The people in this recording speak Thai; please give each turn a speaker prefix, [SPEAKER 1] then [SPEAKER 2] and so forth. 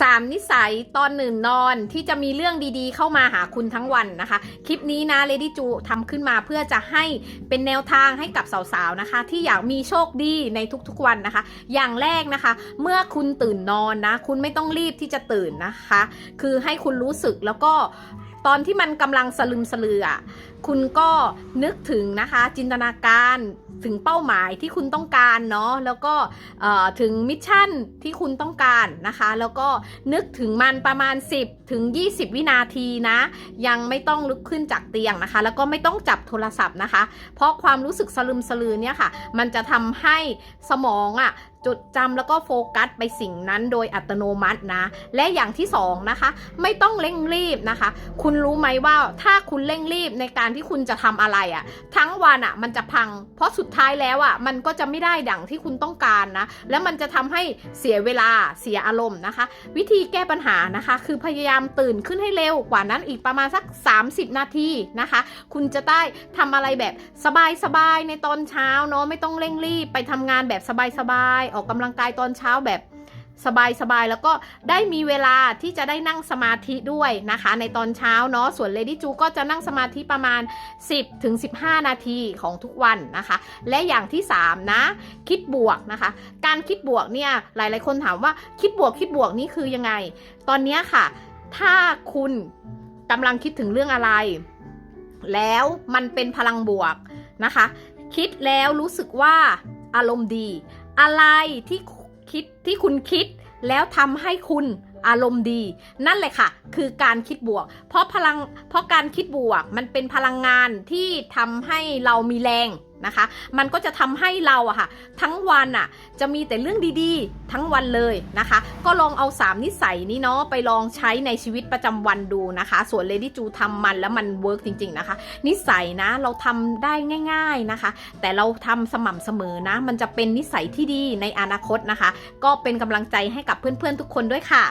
[SPEAKER 1] สามนิสัยตอนหนึ่งนอนที่จะมีเรื่องดีๆ เข้ามาหาคุณทั้งวันนะคะ คลิปนี้นะ Lady จูทำขึ้นมาเพื่อจะให้เป็นแนวทางให้กับสาวๆนะคะ ที่อยากมีโชคดีในทุกๆวันนะคะ อย่างแรกนะคะ เมื่อคุณตื่นนอนนะ คุณไม่ต้องรีบที่จะตื่นนะคะ คือให้คุณรู้สึกแล้วก็ตอนที่มันกำลังสลึมสลืออะคุณก็นึกถึงนะคะ จินตนาการ ถึงเป้าหมายที่คุณต้องการเนาะแล้วก็ถึงมิชชั่นที่คุณต้องการนะคะ แล้วก็นึกถึงมันประมาณ 10 ถึง 20 วินาทีนะ ยังไม่ต้องลุกขึ้นจากเตียงนะคะ แล้วก็ไม่ต้องจับโทรศัพท์นะคะ เพราะความรู้สึกสลึมสลือเนี่ยค่ะ มันจะทำให้สมองอะ่ะจดจำแล้วก็โฟกัสไปสิ่งนั้นโดยอัตโนมัตินะ และอย่างที่สองนะคะ ไม่ต้องเร่งรีบนะคะ คุณรู้ไหมว่าถ้าคุณเร่งรีบในการที่คุณจะทำอะไรอะ่ะ ทั้งวันอะ่ะมันจะพัง เพราะสุดท้ายแล้วอะ่ะมันก็จะไม่ได้ดั่งที่คุณต้องการนะ แล้วมันจะทำให้เสียเวลาเสียอารมณ์นะคะ วิธีแก้ปัญหานะคะ คือพยายามตื่นขึ้นให้เร็วกว่านั้นอีกประมาณสัก 30 นาทีนะคะ คุณจะได้ทำอะไรแบบสบายๆในตอนเช้าเนาะไม่ต้องเร่งรีบไปทำงานแบบสบายๆออกกำลังกายตอนเช้าแบบสบายๆ แล้วก็ได้มีเวลาที่จะได้นั่งสมาธิด้วยนะคะ ในตอนเช้าเนาะส่วน Lady จูก็จะนั่งสมาธิประมาณ 10ถึง15 นาทีของทุกวันนะคะ และอย่างที่ 3 นะ คิดบวกนะคะ การคิดบวกเนี่ยหลายๆคนถามว่าคิดบวกคิดบวกนี่คือยังไง ตอนนี้ค่ะ ถ้าคุณกำลังคิดถึงเรื่องอะไร แล้วมันเป็นพลังบวกนะคะ คิดแล้วรู้สึกว่าอารมณ์ดี อะไรที่คิดที่คุณคิดแล้วทำให้คุณอารมณ์ดี นั่นเลยค่ะ คือการคิดบวก เพราะพลังเพราะการคิดบวกมันเป็นพลังงานที่ทำให้เรามีแรง นะคะ มันก็จะทำให้เราอะค่ะ ทั้งวันอะจะมีแต่เรื่องดีๆ ทั้งวันเลยนะคะ ก็ลองเอา 3 นิสัยนี้เนาะไปลองใช้ในชีวิตประจำวันดูนะคะ ส่วน Lady จูทำมันแล้วมันเวิร์กจริง ๆนะคะ นิสัยนะเราทำได้ง่าย ๆนะคะ แต่เราทำสม่ำเสมอนะ มันจะเป็นนิสัยที่ดีในอนาคตนะคะ ก็เป็นกำลังใจให้กับเพื่อนๆทุกคนด้วยค่ะ